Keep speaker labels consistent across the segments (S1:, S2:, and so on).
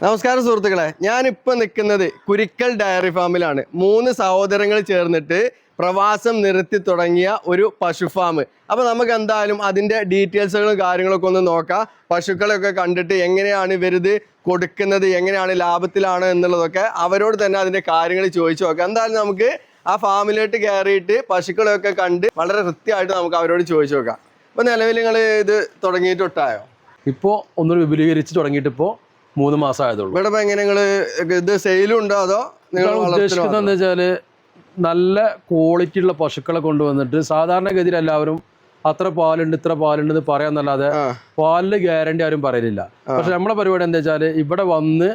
S1: നമസ്കാരം സുഹൃത്തുക്കളെ. ഞാനിപ്പോൾ നിൽക്കുന്നത് കുരിക്കൽ ഡയറി ഫാമിലാണ്. മൂന്ന് സഹോദരങ്ങൾ ചേർന്നിട്ട് പ്രവാസം നിർത്തി തുടങ്ങിയ ഒരു പശു ഫാം. അപ്പോൾ നമുക്ക് എന്തായാലും അതിന്റെ ഡീറ്റെയിൽസുകളും കാര്യങ്ങളൊക്കെ ഒന്ന് നോക്കാം. പശുക്കളെയൊക്കെ കണ്ടിട്ട് എങ്ങനെയാണ് ഇവരിത് കൊടുക്കുന്നത് എങ്ങനെയാണ് ലാഭത്തിലാണ് എന്നുള്ളതൊക്കെ അവരോട് തന്നെ അതിന്റെ കാര്യങ്ങൾ ചോദിച്ചു നോക്കാം. എന്തായാലും നമുക്ക് ആ ഫാമിലോട്ട് കയറിയിട്ട് പശുക്കളെയൊക്കെ കണ്ട് വളരെ കൃത്യമായിട്ട് നമുക്ക് അവരോട് ചോദിച്ചു നോക്കാം. അപ്പോൾ നിലവിൽ നിങ്ങൾ ഇത് തുടങ്ങിയിട്ട് ഒട്ടായോ?
S2: ഇപ്പോൾ ഒന്ന് വിപുലീകരിച്ച് തുടങ്ങിയിട്ട് ഇപ്പോൾ മൂന്ന് മാസം ആയതുള്ളൂ
S1: ഇവിടെ എങ്ങനെ ഇത് സെയിലും ഉണ്ടോ അതോ നിങ്ങൾ
S2: ഉദ്ദേശിക്കുന്നത് എന്താ വെച്ചാൽ നല്ല ക്വാളിറ്റി ഉള്ള പശുക്കളെ കൊണ്ടുവന്നിട്ട് സാധാരണഗതിയിൽ എല്ലാവരും അത്ര പാലുണ്ട് ഇത്ര പാലുണ്ട് എന്ന് പറയാന്നല്ലാതെ
S1: പാലിൽ
S2: പാലിന് ഗ്യാരണ്ടി ആരും പറയലില്ല. പക്ഷെ നമ്മളെ പരിപാടി എന്താ വെച്ചാൽ ഇവിടെ വന്ന്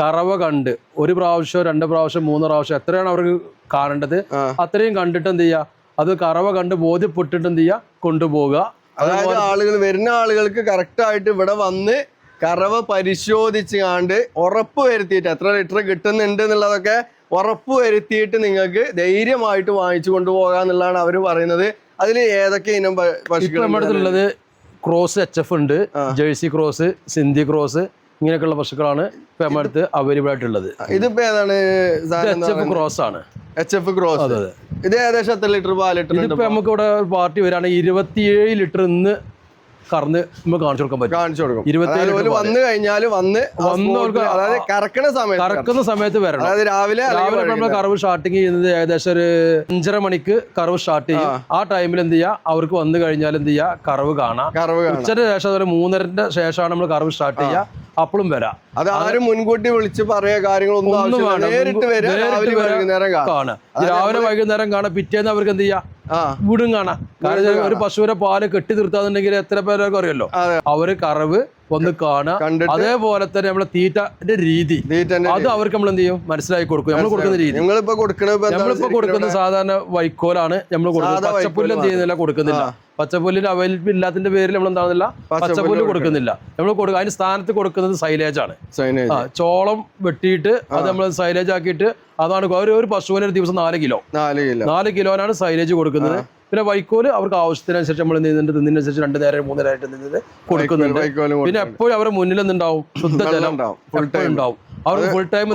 S2: കറവ കണ്ട് ഒരു പ്രാവശ്യം രണ്ട് പ്രാവശ്യം മൂന്ന് പ്രാവശ്യം എത്രയാണ് അവർക്ക് കാണേണ്ടത് അത്രയും കണ്ടിട്ട് എന്ത് ചെയ്യുക അത് കറവ കണ്ട് ബോധ്യപ്പെട്ടിട്ട് എന്ത് ചെയ്യുക കൊണ്ടുപോവുക.
S1: അതായത് ആളുകൾ വരുന്ന ആളുകൾക്ക് കറക്റ്റ് ആയിട്ട് ഇവിടെ വന്ന് കറവ പരിശോധിച്ച് കണ്ട് ഉറപ്പ് വരുത്തിയിട്ട് എത്ര ലിറ്റർ കിട്ടുന്നുണ്ട് എന്നുള്ളതൊക്കെ ഉറപ്പ് വരുത്തിയിട്ട് നിങ്ങൾക്ക് ധൈര്യമായിട്ട് വാങ്ങിച്ചു കൊണ്ടുപോകാം എന്നുള്ളതാണ് അവർ പറയുന്നത്. അതിൽ ഏതൊക്കെ ഇനം പ- പശുക്കൾ
S2: നമ്മുടെ അടുത്തുള്ളത് ക്രോസ് എച്ച് എഫ് ഉണ്ട് ജേഴ്സി ക്രോസ് സിന്ധി ക്രോസ് ഇങ്ങനെയൊക്കെയുള്ള പശുക്കളാണ് ഇപ്പൊ നമ്മുടെ അടുത്ത് അവൈലബിൾ ആയിട്ടുള്ളത്
S1: ഇതിപ്പോ ഏതാണ്
S2: എച്ച് എഫ് ക്രോസ് ആണ്.
S1: എച്ച് എഫ് ക്രോസ് ഇത് ഏകദേശം എത്ര ലിറ്റർ പാൽ ലിറ്റർ
S2: ഇതിപ്പോ നമുക്ക് ഇവിടെ പാർട്ടി വരാണ് ഇരുപത്തിയേഴ് ലിറ്റർ ഇന്ന് കറന്ന് നമുക്ക് കാണിച്ചു കൊടുക്കാൻ പറ്റും.
S1: കാണിച്ചു കൊടുക്കും. വന്നു കഴിഞ്ഞാൽ വന്ന് വന്ന്
S2: വന്നവർക്ക്
S1: അതായത് കറക്കണ സമയത്ത്
S2: കറക്കുന്ന സമയത്ത് വരണം.
S1: അതായത് രാവിലെ
S2: രാവിലെ നമ്മൾ കറവ് സ്റ്റാർട്ടിങ് ചെയ്യുന്നത് ഏകദേശം ഒരു അഞ്ചര മണിക്ക് കറവ് സ്റ്റാർട്ട് ചെയ്യും. ആ. ടൈമിൽ എന്ത് ചെയ്യുക അവർക്ക് വന്നു കഴിഞ്ഞാൽ എന്ത് ചെയ്യുക കാണാം.
S1: കറവ് കാണാം.
S2: ഉച്ചയുടെ ശേഷം അതുപോലെ മൂന്നരന്റെ ശേഷമാണ് നമ്മൾ കറവ് സ്റ്റാർട്ട് ചെയ്യുക. അപ്പോഴും വരാം.
S1: അത് ആരും മുൻകൂട്ടി വിളിച്ച് പറയാ കാര്യങ്ങളൊന്നും നേരിട്ട് രാവിലെ. വൈകുന്നേരം കാണാം.
S2: കാണാം. രാവിലെ വൈകുന്നേരം കാണാം. പിറ്റേന്ന് അവർക്ക് എന്ത് ചെയ്യാം? വീടും കാണാം. കാരണം ഒരു പശുവിനെ പാൽ കെട്ടി നിർത്താന്നുണ്ടെങ്കിൽ എത്ര പേരൊക്കെ അറിയല്ലോ. അവർ കറവ് ഒന്ന് കാണുക. അതേപോലെ തന്നെ നമ്മളെ തീറ്റന്റെ രീതി. അത് അവർക്ക് നമ്മൾ എന്ത് ചെയ്യും? മനസ്സിലാക്കി കൊടുക്കും. നമ്മൾ കൊടുക്കുന്ന രീതി. നമ്മളിപ്പോ കൊടുക്കുന്ന സാധാരണ വൈക്കോലാണ് നമ്മൾ കൊടുക്കുന്നത്. പച്ചപ്പുല്ല് എന്ത് ചെയ്യുന്നില്ല കൊടുക്കുന്നില്ല. പച്ചപ്പുല്ലിന് അവൈലബിൾ ഇല്ലാത്തതിന്റെ പേരിൽ നമ്മൾ എന്താണെന്നില്ല പച്ചപ്പുല്ല് കൊടുക്കുന്നില്ല. നമ്മൾ കൊടുക്കുക അതിന് സ്ഥാനത്ത് കൊടുക്കുന്നത് സൈലേജ് ആണ്. ചോളം വെട്ടിയിട്ട് അത് നമ്മൾ സൈലേജ് ആക്കിയിട്ട് അതാണ് അവർ ഒരു പശുവിന് ഒരു ദിവസം നാല് കിലോ.
S1: നാല് കിലോ.
S2: നാല് കിലോനാണ് സൈലേജ് കൊടുക്കുന്നത്. പിന്നെ വൈക്കോൽ അവർക്ക് ആവശ്യത്തിനനുസരിച്ച് നമ്മൾ എന്ത് നിന്നതിനനുസരിച്ച് രണ്ടു നേരം മൂന്ന് നേരമായിട്ട് നിന്നത് കൊടുക്കുന്നുണ്ട്. പിന്നെ എപ്പോഴും അവരുടെ മുന്നിൽ നിന്നുണ്ടാവും ശുദ്ധജലം
S1: ഉണ്ടാവും.
S2: അവർക്ക് ഫുൾ ടൈം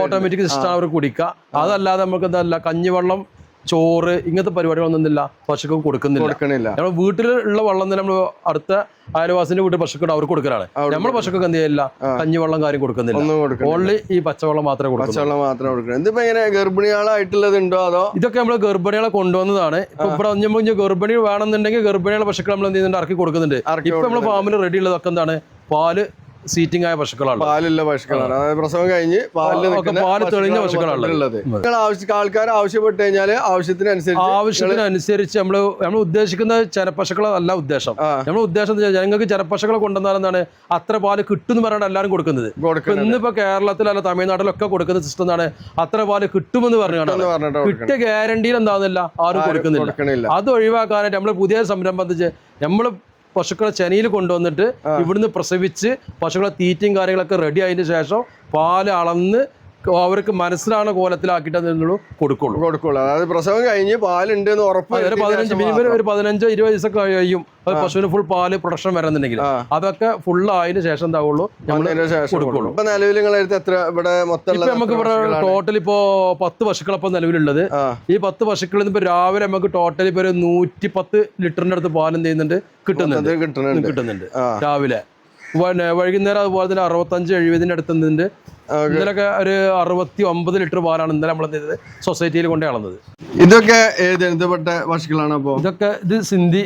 S1: ഓട്ടോമാറ്റിക്
S2: സിസ്റ്റം അവർ കുടിക്കുക. അതല്ലാതെ നമുക്ക് എന്തല്ല കഞ്ഞിവെള്ളം ചോറ് ഇങ്ങനത്തെ പരിപാടികളൊന്നും എന്തില്ല പശുക്കൾക്ക് കൊടുക്കുന്നില്ല.
S1: കൊടുക്കണില്ല.
S2: നമ്മൾ വീട്ടിലുള്ള വെള്ളം തന്നെ നമ്മൾ അടുത്ത അയൽവാസിന്റെ വീട്ടിൽ പശുക്കളുടെ അവർക്ക് കൊടുക്കലാണ്. നമ്മൾ പശുക്കൾക്ക് എന്ത് ചെയ്യില്ല കഞ്ഞിവെള്ളം കാര്യം കൊടുക്കുന്നില്ല. ഓൺലി ഈ പച്ചവെള്ളം മാത്രമേ
S1: പച്ചവെള്ളം മാത്രം കൊടുക്കണം. ഇതിപ്പോ എങ്ങനെ ഗർഭിണികളായിട്ടുള്ളത് ഉണ്ടോ അതോ?
S2: ഇതൊക്കെ നമ്മൾ ഗർഭിണികളെ കൊണ്ടുവന്നതാണ്. ഇപ്പൊ ഇവിടെ വന്നപ്പോ ഇനി ഗർഭിണി വേണമെന്നുണ്ടെങ്കിൽ ഗർഭിണികളെ പശുക്കൾ നമ്മൾ എന്ത് ചെയ്യുന്നുണ്ട്? ഇറക്കി കൊടുക്കുന്നുണ്ട്. ഇപ്പൊ നമ്മൾ ഫാമിൽ റെഡി ഉള്ളതൊക്കെ എന്താണ്? പാൽ സീറ്റിംഗ് ആയ പശുക്കളാണ്
S1: പാലുള്ള പശുക്കളാണ്. അതായത് പ്രസവം കഴിഞ്ഞ് പാലിൽ
S2: പാൽ തെളിഞ്ഞ
S1: പശുക്കളാണ് ഉള്ളത്. നിങ്ങൾ ആവശ്യ ആൾക്കാർ ആവശ്യപ്പെട്ട് കഴിഞ്ഞാൽ ആവശ്യത്തിനനുസരിച്ച്
S2: ആവശ്യത്തിനനുസരിച്ച് നമ്മൾ നമ്മൾ ഉദ്ദേശിക്കുന്ന ചെരപ്പശുക്കളല്ല ഉദ്ദേശം. നമ്മൾ ഉദ്ദേശം എന്താ വെച്ചാൽ ഞങ്ങൾക്ക് ചെരപ്പശുക്കളെ കൊണ്ടുവന്നാൽ എന്താണ് അത്ര പാൽ കിട്ടും എന്ന് പറഞ്ഞാണ് എല്ലാവരും കൊടുക്കുന്നത്. ഇന്നിപ്പോ
S1: കേരളത്തിൽ
S2: അല്ല കേരളത്തിലല്ല തമിഴ്നാട്ടിലൊക്കെ കൊടുക്കുന്ന സിസ്റ്റം എന്താണ് അത്ര പാൽ കിട്ടുമെന്ന് പറഞ്ഞാണ്. കിട്ടിയ ഗ്യാരണ്ടിയിൽ എന്താകുന്നില്ല ആരും കൊടുക്കുന്നില്ല. അത് ഒഴിവാക്കാനായിട്ട് നമ്മൾ പുതിയ സംരംഭം നമ്മൾ പശുക്കളെ ചെനയിൽ കൊണ്ടുവന്നിട്ട് ഇവിടുന്ന് പ്രസവിച്ച് പശുക്കളെ തീറ്റയും കാര്യങ്ങളൊക്കെ റെഡി ആയതിനു ശേഷം പാൽ അളന്ന് അവർക്ക് മനസ്സിലാണ് കോലത്തിലാക്കിയിട്ട് അതിനുള്ളൂ കൊടുക്കുള്ളൂ.
S1: കൊടുക്കുള്ളൂ. അതായത് പ്രസവം കഴിഞ്ഞ് പാലുണ്ട് എന്ന് ഉറപ്പ്
S2: ഒരു പതിനഞ്ച് മിനിമം ഒരു പതിനഞ്ചോ ഇരുപത് ദിവസം കഴിയും. പശുവിന് ഫുൾ പാൽ പ്രൊഡക്ഷൻ വരുന്നുണ്ടെങ്കിൽ. അതൊക്കെ ഫുൾ ആയതിനു ശേഷം എന്താവുള്ളൂ നമ്മൾ കൊടുക്കുള്ളൂ.
S1: ഇപ്പൊ നിലവിൽ എത്ര ഇവിടെ മൊത്തം
S2: നമുക്ക് ഇവിടെ ടോട്ടൽ ഇപ്പോ പത്ത് പശുക്കളപ്പം നിലവിലുള്ളത്. ഈ പത്ത് പശുക്കളിൽ നിന്ന് രാവിലെ നമുക്ക് ടോട്ടൽ ഇപ്പൊ ഒരു നൂറ്റി പത്ത് ലിറ്ററിന്റെ അടുത്ത് പാൽ എന്ത് ചെയ്യുന്നുണ്ട്? കിട്ടുന്നുണ്ട്.
S1: കിട്ടുന്നുണ്ട്.
S2: രാവിലെ. വൈകുന്നേരം അതുപോലെ തന്നെ അറുപത്തഞ്ച് എഴുപതിന്റെ അടുത്ത് നിന്നുണ്ട് ഇന്നലൊക്കെ ഒരു അറുപത്തി ഒമ്പത് ലിറ്റർ പാലാണ് ഇന്നലെ നമ്മൾ എന്ത് ചെയ്തത്? സൊസൈറ്റിയിൽ കൊണ്ടേ അളന്നത്.
S1: ഇതൊക്കെ ഏത് എന്തുപെട്ട പശുക്കളാണ് അപ്പോൾ
S2: ഇതൊക്കെ ഇത് സിന്ധി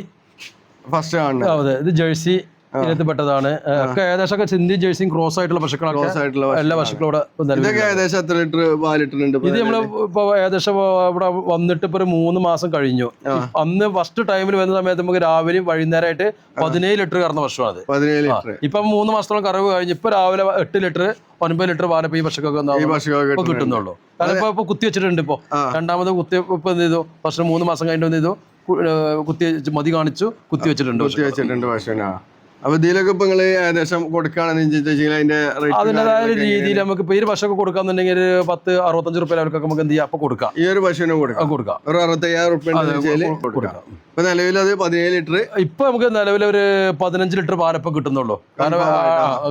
S1: ഫസ്റ്റ് ആണ്.
S2: അതെ. ഇത് ജേഴ്സി ഇനത്തിൽ പെട്ടതാണ് ഒക്കെ ഏകദേശം ഒക്കെ സിന്ധി ജേഴ്സിയും ക്രോസ് ആയിട്ടുള്ള പശുക്കളൊക്കെ
S1: ക്രോസ് ആയിട്ടുള്ള.
S2: എല്ലാ പശുക്കളും
S1: ഇതൊക്കെ ഏകദേശം എത്ര ലിറ്റർ പാൽ ലിറ്ററുണ്ട്
S2: ഇത് നമ്മൾ ഇപ്പൊ ഏകദേശം ഇവിടെ വന്നിട്ട് ഇപ്പൊ ഒരു മൂന്ന് മാസം കഴിഞ്ഞു. അന്ന് ഫസ്റ്റ് ടൈമിൽ വരുന്ന സമയത്ത് നമുക്ക് രാവിലെയും വൈകുന്നേരമായിട്ട് പതിനേഴ് ലിറ്റർ കറന്ന പശുവാണ്
S1: പതിനേഴ് ലിറ്റർ.
S2: ഇപ്പൊ മൂന്ന് മാസത്തോളം കറവ് കഴിഞ്ഞ് ഇപ്പൊ രാവിലെ എട്ട് ലിറ്റർ ഒൻപത് ലിറ്റർ പാലപ്പോ ഈ പശുക്കൊക്കെ കിട്ടുന്നുള്ളൂ. കാരണം ഇപ്പൊ ഇപ്പൊ കുത്തി വെച്ചിട്ടുണ്ട് ഇപ്പൊ. രണ്ടാമത് കുത്തി ഇപ്പൊ എന്ത് ചെയ്തു? ഫസ്റ്റ് മൂന്ന് മാസം കഴിഞ്ഞിട്ട് എന്ത് ചെയ്തു? കുത്തി മതി കാണിച്ചു കുത്തി വെച്ചിട്ടുണ്ട്
S1: കുത്തി വെച്ചിട്ടുണ്ട് പശുവിനാ. അപ്പൊ ഇതിലൊക്കെ ഇപ്പൊ നിങ്ങൾ ഏകദേശം കൊടുക്കുകയാണെന്ന് വെച്ചാൽ അതിന്റെ അതിന്റെതായ
S2: രീതിയിൽ നമുക്ക് ഇപ്പൊ ഈ ഒരു പശൊക്കെ കൊടുക്കാന്നുണ്ടെങ്കിൽ ഒരു പത്ത് അറുപത്തഞ്ച് റുപ്യ അവർക്കൊക്കെ നമുക്ക് എന്ത് ചെയ്യാം? അപ്പൊ കൊടുക്കാം.
S1: ഈ ഒരു പശുവിനെ കൊടുക്കാം.
S2: കൊടുക്കാം.
S1: ഒരു അറുപത്തയ്യായിരം റുപ്യ കൊടുക്കാം. ഇപ്പൊ നിലവിൽ അത് പതിനേഴ് ലിറ്റർ
S2: ഇപ്പൊ നമുക്ക് നിലവിൽ ഒരു പതിനഞ്ച് ലിറ്റർ പാലപ്പം കിട്ടുന്നുള്ളൂ. കാരണം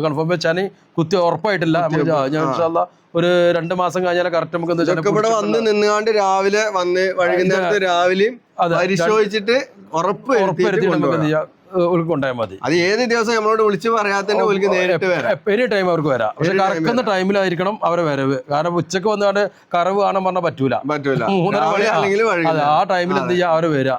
S2: കൺഫേം വെച്ചാൽ കുത്തി ഉറപ്പായിട്ടില്ല. ഞാൻ ഒരു രണ്ട് മാസം കഴിഞ്ഞാൽ കറക്റ്റ് നമുക്ക്
S1: ഇവിടെ വന്ന് നിന്നുകൊണ്ട് രാവിലെ വന്ന് വൈകുന്നേരത്ത് രാവിലെയും പരിശോധിച്ചിട്ട് ഉറപ്പ്
S2: ഉറപ്പ് വരുത്തി നമുക്ക് എന്ത് ചെയ്യാം? ഉൾക്ക് കൊണ്ടുപോയാൽ മതി.
S1: അത് ഏത് ദിവസം നമ്മളോട് വിളിച്ച് പറയാത്തന്നെ ഓൽക്ക് നേരിട്ട് വരാം.
S2: എനി ടൈം അവർക്ക് വരാം. പക്ഷെ കറക്കുന്ന ടൈമിലായിരിക്കണം അവരെ വരവ്. കാരണം ഉച്ചയ്ക്ക് വന്നാണ്ട് കറവ് കാണാൻ പറഞ്ഞാൽ പറ്റൂല.
S1: പറ്റൂല.
S2: മൂന്നര ആ. ടൈമിൽ എന്ത് ചെയ്യാ അവർ വരാ.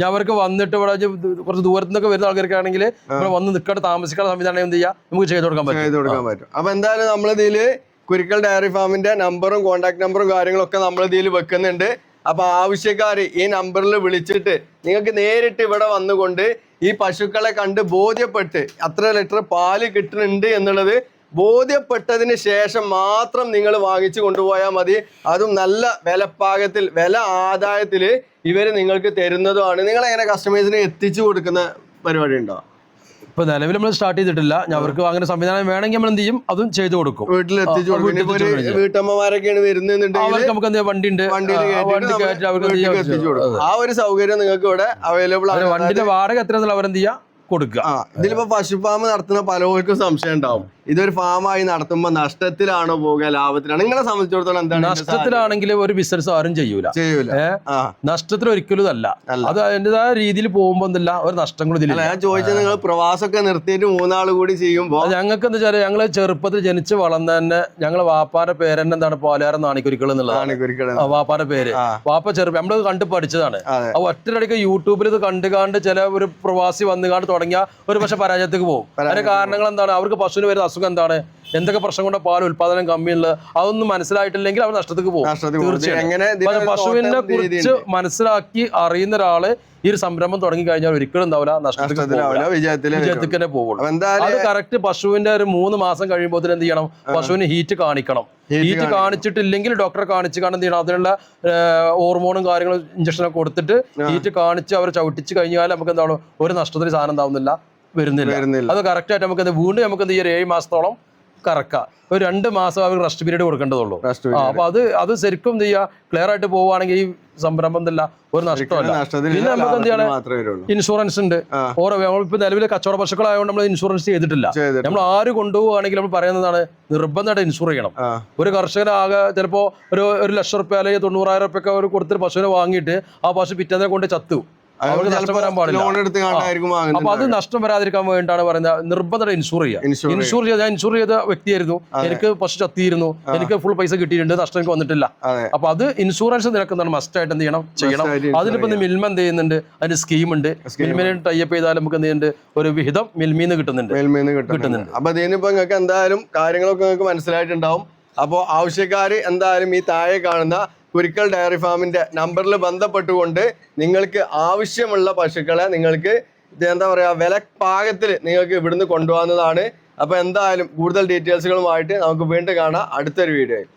S2: ഞാൻ അവർക്ക് വന്നിട്ട് ഇവിടെ കുറച്ച് ദൂരത്തു നിന്നൊക്കെ വരുന്ന ആൾക്കാർക്കാണെങ്കിൽ ഇവിടെ വന്ന് നിൽക്കാണ്ട് താമസിക്കാനുള്ള സംവിധാനം എന്ത് ചെയ്യാം? നമുക്ക് ചെയ്ത് കൊടുക്കാൻ പറ്റും.
S1: ചെയ്ത് കൊടുക്കാൻ പറ്റും. അപ്പൊ എന്തായാലും നമ്മളിതിൽ കുരിക്കൽ ഡയറി ഫാമിന്റെ നമ്പറും കോൺടാക്ട് നമ്പറും കാര്യങ്ങളൊക്കെ നമ്മൾ ഇതിൽ വെക്കുന്നുണ്ട്. അപ്പൊ ആവശ്യക്കാർ ഈ നമ്പറിൽ വിളിച്ചിട്ട് നിങ്ങൾക്ക് നേരിട്ട് ഇവിടെ വന്നുകൊണ്ട് ഈ പശുക്കളെ കണ്ട് ബോധ്യപ്പെട്ട് അത്ര ലിറ്റർ പാൽ കിട്ടുന്നുണ്ട് എന്നുള്ളത് ബോധ്യപ്പെട്ടതിന് ശേഷം മാത്രം നിങ്ങൾ വാങ്ങിച്ചു കൊണ്ടുപോയാൽ മതി. അതും നല്ല വിലപ്പാകത്തിൽ വില ആദായത്തിൽ ഇവർ നിങ്ങൾക്ക് തരുന്നതുമാണ്. നിങ്ങൾ എങ്ങനെ കസ്റ്റമേഴ്സിന് എത്തിച്ചു കൊടുക്കുന്ന പരിപാടി ഉണ്ടോ?
S2: ഇപ്പൊ നിലവിൽ നമ്മൾ സ്റ്റാർട്ട് ചെയ്തിട്ടില്ല. അവർക്ക് അങ്ങനെ സംവിധാനം വേണമെങ്കിൽ നമ്മൾ എന്ത് ചെയ്യും? അതും ചെയ്തു കൊടുക്കും.
S1: വീട്ടമ്മമാരൊക്കെയാണ് വരുന്നുണ്ടെങ്കിൽ
S2: അവർക്ക് നമുക്ക് എന്ത് വണ്ടി ഉണ്ട് വണ്ടി
S1: ആ ഒരു സൗകര്യം നിങ്ങൾക്ക് ഇവിടെ അവൈലബിൾ ആണ്
S2: വണ്ടിന്റെ വാടക എത്ര എത്രയാണെന്നുള്ള അവരെന്ത് ചെയ്യാം? കൊടുക്കുക.
S1: ഇതിലിപ്പോ പശു ഫാം നടത്തുന്ന പലർക്കും സംശയം ഉണ്ടാവും. ഇതൊരു ഫാമായി നടത്തുമ്പോ നഷ്ടത്തിലാണോ പോവുക ലാഭത്തിലാണോ? നിങ്ങളെ സംബന്ധിച്ചിടത്തോളം എന്താണ്
S2: നഷ്ടത്തിലാണെങ്കിൽ ഒരു ബിസിനസ് ആരും ചെയ്യൂല?
S1: ചെയ്യൂല?
S2: നഷ്ടത്തിൽ ഒരിക്കലും അല്ല. അത് അതിന്റെതായ രീതിയിൽ പോകുമ്പോൾ എന്തില്ല ഒരു നഷ്ടം
S1: അല്ല ഞാൻ ചോദിച്ചത് നിങ്ങൾ പ്രവാസമൊക്കെ നിർത്തിയിട്ട് മൂന്നാൾ കൂടി
S2: ചെയ്യുമ്പോൾ ഞങ്ങൾക്ക് എന്താ വെച്ചാൽ ഞങ്ങൾ ചെറുപ്പത്തിൽ ജനിച്ച് വളർന്ന തന്നെ ഞങ്ങളെ വാപ്പാന്റെ പേരെന്നെ എന്താണ് പാലാരം നാണിക്കുരിക്കൾ എന്നുള്ളതാണ് വാപ്പാന്റെ പേര്. വാപ്പ ചെറുപ്പം നമ്മളത് കണ്ട് പഠിച്ചതാണ്. ആ ഒറ്റയടിക്ക് യൂട്യൂബിൽ ഇത് കണ്ട് കണ്ട് ചില ഒരു പ്രവാസി വന്നു കണ്ട് തുടങ്ങിയ ഒരു പക്ഷെ പരാജയത്തേക്ക് പോകും. അതിന്റെ കാരണങ്ങൾ എന്താണ്? അവർക്ക് പശുവിന് വരുന്ന അസുഖം എന്താണ്? എന്തൊക്കെ പ്രശ്നം കൊണ്ട് പാൽ ഉൽപാദനം കമ്മിയുള്ളത് അതൊന്നും മനസ്സിലായിട്ടില്ലെങ്കിൽ അവർ
S1: നഷ്ടത്തിൽ പോകും.
S2: തീർച്ചയായും. പശുവിനെ കുറിച്ച് മനസ്സിലാക്കി അറിയുന്ന ഒരാൾ ഈ ഒരു സംരംഭം തുടങ്ങി കഴിഞ്ഞാൽ ഒരിക്കലും ഉണ്ടാവില്ല
S1: നഷ്ടത്തിലാവില്ല
S2: വിജയത്തിൽ തന്നെ പോകുള്ളൂ. അത് കറക്റ്റ് പശുവിന്റെ ഒരു മൂന്ന് മാസം കഴിയുമ്പോൾ എന്ത് ചെയ്യണം? പശുവിന് ഹീറ്റ് കാണിക്കണം. ഹീറ്റ് കാണിച്ചിട്ടില്ലെങ്കിൽ ഡോക്ടറെ കാണിച്ച് കാണാൻ എന്ത് ചെയ്യണം? അതിനുള്ള ഹോർമോണും കാര്യങ്ങളും ഇഞ്ചക്ഷനൊക്കെ കൊടുത്തിട്ട് ഹീറ്റ് കാണിച്ച് അവർ ചവിട്ടിച്ച് കഴിഞ്ഞാൽ നമുക്ക് എന്താണ്? ഒരു നഷ്ടത്തിന് സാധനം ഉണ്ടാവുന്നില്ല വരുന്നില്ല. അത് കറക്റ്റ് ആയിട്ട് നമുക്ക് വീണ്ടും നമുക്ക് എന്ത് ചെയ്യാം? ഏഴ് മാസത്തോളം കറക്കാം. ഒരു രണ്ട് മാസം അവർ റെസ്റ്റ് പീരീഡ് കൊടുക്കേണ്ടതുള്ളൂ. അപ്പൊ അത് അത് ശരിക്കും എന്ത് ചെയ്യുക ക്ലിയർ ആയിട്ട് പോവുകയാണെങ്കിൽ ഈ സംരംഭം എന്തില്ല ഒരു നഷ്ടമല്ല. പിന്നെ നമുക്ക് എന്ത് ചെയ്യണം? ഇൻഷുറൻസ് ഉണ്ട്. ഓരോ നമ്മളിപ്പോ നിലവിലെ കച്ചവട പശുക്കളായതുകൊണ്ട് നമ്മൾ ഇൻഷുറൻസ് ചെയ്തിട്ടില്ല. നമ്മൾ ആര് കൊണ്ടുപോവുകയാണെങ്കിൽ നമ്മൾ പറയുന്നതാണ് നിർബന്ധമായിട്ട് ഇൻഷുർ ചെയ്യണം. ഒരു കർഷകനാകെ ചിലപ്പോൾ ഒരു ഒരു ലക്ഷം റുപ്യ അല്ലെങ്കിൽ തൊണ്ണൂറായിരം റുപ്യ ഒക്കെ അവർ കൊടുത്തിട്ട് പശുവിനെ വാങ്ങിയിട്ട് ആ പശു പിറ്റേനെ കൊണ്ട് ചത്തു. അപ്പൊ അത് നഷ്ടം വരാതിരിക്കാൻ വേണ്ടിയിട്ടാണ് പറയുന്നത് നിർബന്ധം ഇൻഷുർ ചെയ്യുക.
S1: ഇൻഷുർ
S2: ചെയ്ത് ഞാൻ ഇൻഷുർ ചെയ്ത വ്യക്തിയായിരുന്നു. എനിക്ക് പശു ചത്തിയിരുന്നു. എനിക്ക് ഫുൾ പൈസ കിട്ടിയിട്ടുണ്ട് നഷ്ടം എനിക്ക് വന്നിട്ടില്ല. അപ്പൊ അത് ഇൻഷുറൻസ് നിനക്ക് മസ്റ്റ് ആയിട്ട് എന്ത് ചെയ്യണം? ചെയ്യണം. അതിനിപ്പോ മിൽമ എന്ത് ചെയ്യുന്നുണ്ട്? അതിന് സ്കീം ഉണ്ട്. മിൽമിനെ ടൈപ്പ് ചെയ്താൽ നമുക്ക് എന്ത് ചെയ്യുന്നുണ്ട്? ഒരു വിഹിതം മിൽമീന്ന് കിട്ടുന്നുണ്ട്.
S1: കിട്ടുന്നുണ്ട്. അപ്പൊ ഇതിനിപ്പോ നിങ്ങൾക്ക് എന്തായാലും കാര്യങ്ങളൊക്കെ നിങ്ങൾക്ക് മനസ്സിലായിട്ടുണ്ടാവും. അപ്പോൾ ആവശ്യക്കാർ എന്തായാലും ഈ താഴെ കാണുന്ന കുരിക്കൽ ഡയറി ഫാമിന്റെ നമ്പറിൽ ബന്ധപ്പെട്ടുകൊണ്ട് നിങ്ങൾക്ക് ആവശ്യമുള്ള പശുക്കളെ നിങ്ങൾക്ക് എന്താ പറയുക വില പാകത്തിൽ നിങ്ങൾക്ക് ഇവിടുന്ന് കൊണ്ടുപോകുന്നതാണ് അപ്പോൾ എന്തായാലും കൂടുതൽ ഡീറ്റെയിൽസുകളുമായിട്ട് നമുക്ക് വീണ്ടും കാണാം. അടുത്തൊരു വീഡിയോയിൽ